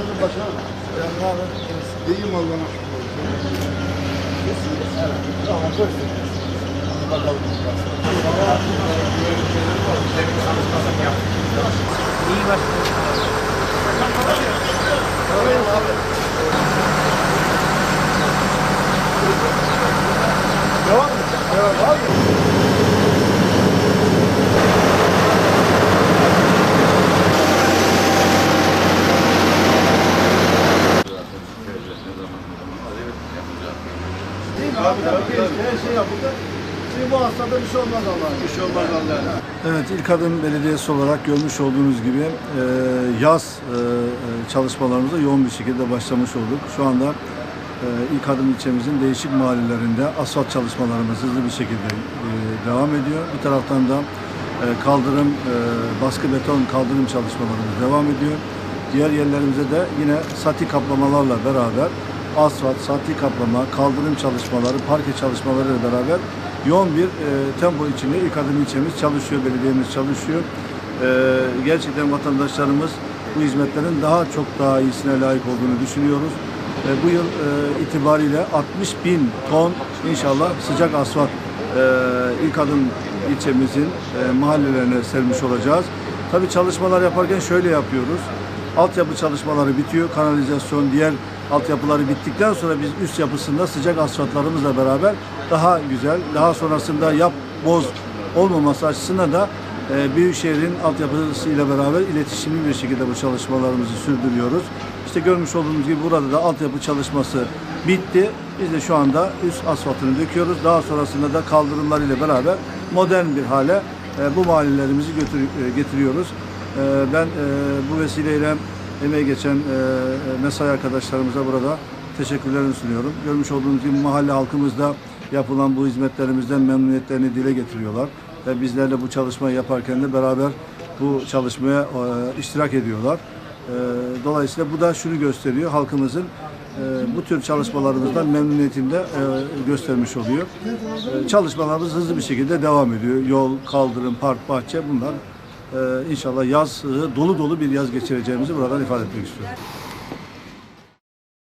geldin başkanım. Ben ne haber? İyiyim Allah'ına şükür. Tamam, buyursun. Bakalım. İyi başladı. Devam mı? Devam abi. Mi abi? Her şey yapıldı. Şimdi bu hastada bir şey olmaz Allah'ım. Bir şey olmaz Allah'ım. Evet, İlk Adım Belediyesi olarak görmüş olduğunuz gibi e, yaz e, e, çalışmalarımıza yoğun bir şekilde başlamış olduk. Şu anda e, İlk Adım ilçemizin değişik mahallelerinde asfalt çalışmalarımız hızlı bir şekilde e, devam ediyor. Bir taraftan da e, kaldırım, e, baskı beton kaldırım çalışmalarımız devam ediyor. Diğer yerlerimize de yine sati kaplamalarla beraber asfalt, sati kaplama, kaldırım çalışmaları, parke çalışmaları ile beraber yoğun bir e, tempo içinde ilk adım ilçemiz çalışıyor, belediyemiz çalışıyor. E, gerçekten vatandaşlarımız bu hizmetlerin daha çok daha iyisine layık olduğunu düşünüyoruz. E, bu yıl e, itibariyle 60 bin ton inşallah sıcak asfalt e, ilk adım ilçemizin e, mahallelerine sermiş olacağız. Tabii çalışmalar yaparken şöyle yapıyoruz. Altyapı çalışmaları bitiyor, kanalizasyon, diğer altyapıları bittikten sonra biz üst yapısında sıcak asfaltlarımızla beraber daha güzel, daha sonrasında yap boz olmaması açısından da e, Büyükşehir'in altyapısıyla beraber iletişimli bir şekilde bu çalışmalarımızı sürdürüyoruz. İşte görmüş olduğunuz gibi burada da altyapı çalışması bitti. Biz de şu anda üst asfaltını döküyoruz. Daha sonrasında da kaldırımlar ile beraber modern bir hale e, bu mahallelerimizi götür- e, getiriyoruz. E, ben e, bu vesileyle emeği geçen e, mesai arkadaşlarımıza burada teşekkürlerimi sunuyorum. Görmüş olduğunuz gibi mahalle halkımızda yapılan bu hizmetlerimizden memnuniyetlerini dile getiriyorlar. Ve bizlerle bu çalışmayı yaparken de beraber bu çalışmaya e, iştirak ediyorlar. E, dolayısıyla bu da şunu gösteriyor, halkımızın e, bu tür çalışmalarımızdan memnuniyetini de e, göstermiş oluyor. E, çalışmalarımız hızlı bir şekilde devam ediyor. Yol, kaldırım, park, bahçe bunlar e, inşallah yaz dolu dolu bir yaz geçireceğimizi buradan ifade etmek istiyorum.